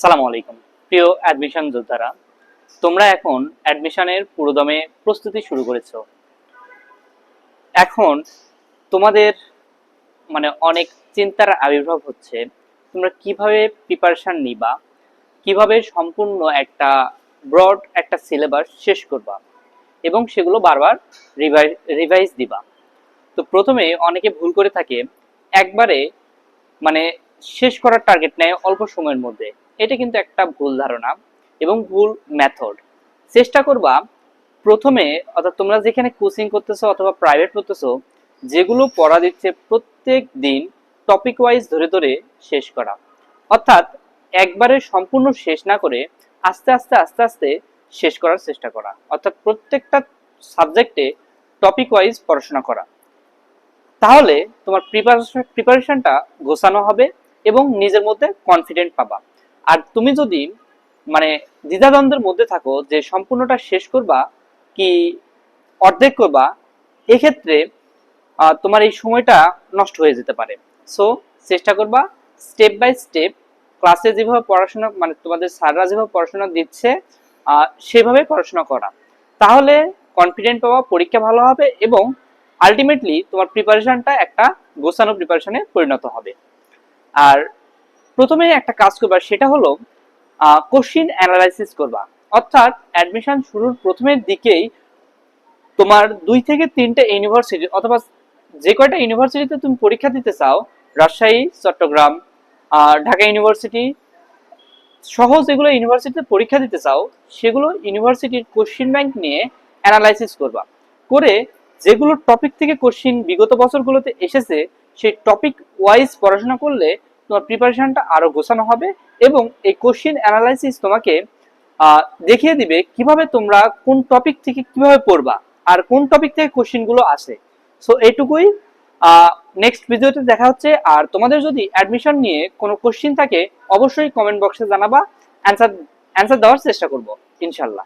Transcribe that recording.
সালামু আলাইকুম। প্রিয় অ্যাডমিশন যোদ্ধারা, তোমরা এখন অ্যাডমিশনের পুরোদমে প্রস্তুতি শুরু করেছ। এখন তোমাদের মানে অনেক চিন্তার আবির্ভাব হচ্ছে, তোমরা কীভাবে প্রিপারেশন নিবা, কীভাবে সম্পূর্ণ একটা ব্রড একটা সিলেবাস শেষ করবা এবং সেগুলো বারবার রিভাইজ দিবা। তো প্রথমে অনেকে ভুল করে থাকে, একবারে মানে শেষ করার টার্গেট নেয় অল্প সময়ের মধ্যে। এটা কিন্তু একটা ভুল ধারণা এবং ভুল মেথড চেষ্টা করবা প্রথমে, অর্থাৎ তোমরা যেখানে কোচিং করতেছো অথবা প্রাইভেট করতেছো, যেগুলো পড়া দিচ্ছে প্রত্যেক দিন টপিক ওয়াইজ ধরে ধরে শেষ করা। অর্থাৎ একবারে সম্পূর্ণ শেষ না করে আস্তে আস্তে আস্তে আস্তে শেষ করার চেষ্টা করা। অর্থাৎ প্রত্যেকটা সাবজেক্টে টপিক ওয়াইজ পড়াশোনা করা। তাহলে তোমার প্রিপারেশন প্রিপারেশনটা গোছানো হবে এবং নিজের মধ্যে কনফিডেন্ট পাবা। আর তুমি যদি মানে দ্বিধাদ্বন্দ্বের মধ্যে থাকো যে সম্পূর্ণটা শেষ করবা কি অর্ধেক করবা, এক্ষেত্রে তোমার এই সময়টা নষ্ট হয়ে যেতে পারে। সো চেষ্টা করবা স্টেপ বাই স্টেপ ক্লাসে যেভাবে পড়াশোনা মানে তোমাদের স্যাররা যেভাবে পড়াশোনা দিচ্ছে সেভাবে পড়াশোনা করা। তাহলে কনফিডেন্ট পাওয়া, পরীক্ষা ভালো হবে এবং আলটিমেটলি তোমার প্রিপারেশনটা একটা গোছানো প্রিপারেশনে পরিণত হবে। আর প্রথমে একটা কাজ করবা, সেটা হলো কোশ্চিন অ্যানালাইসিস করবা। অর্থাৎ অ্যাডমিশন শুরুর প্রথমের দিকেই তোমার দুই থেকে তিনটে ইউনিভার্সিটি অথবা যে কয়টা ইউনিভার্সিটিতে তুমি পরীক্ষা দিতে চাও, রাজশাহী, চট্টগ্রাম ঢাকা ইউনিভার্সিটি সহ যেগুলো ইউনিভার্সিটিতে পরীক্ষা দিতে চাও, সেগুলো ইউনিভার্সিটির কোশ্চিন ব্যাংক নিয়ে অ্যানালাইসিস করবা। করে যেগুলো টপিক থেকে কোশ্চিন বিগত বছরগুলোতে এসেছে, সেই টপিক ওয়াইজ পড়াশোনা করলে তোমার প্রিপারেশনটা আরও গোছানো হবে এবং এই কোশ্চিন অ্যানালাইসিস তোমাকে দেখিয়ে দিবে কীভাবে তোমরা কোন টপিক থেকে কীভাবে পড়বা আর কোন টপিক থেকে কোশ্চিনগুলো আসে। সো এইটুকুই। নেক্সট ভিডিওতে দেখা হচ্ছে। আর তোমাদের যদি অ্যাডমিশন নিয়ে কোনো কোশ্চিন থাকে, অবশ্যই কমেন্ট বক্সে জানাবা। অ্যান্সার অ্যান্সার দেওয়ার চেষ্টা করব, ইনশাল্লাহ।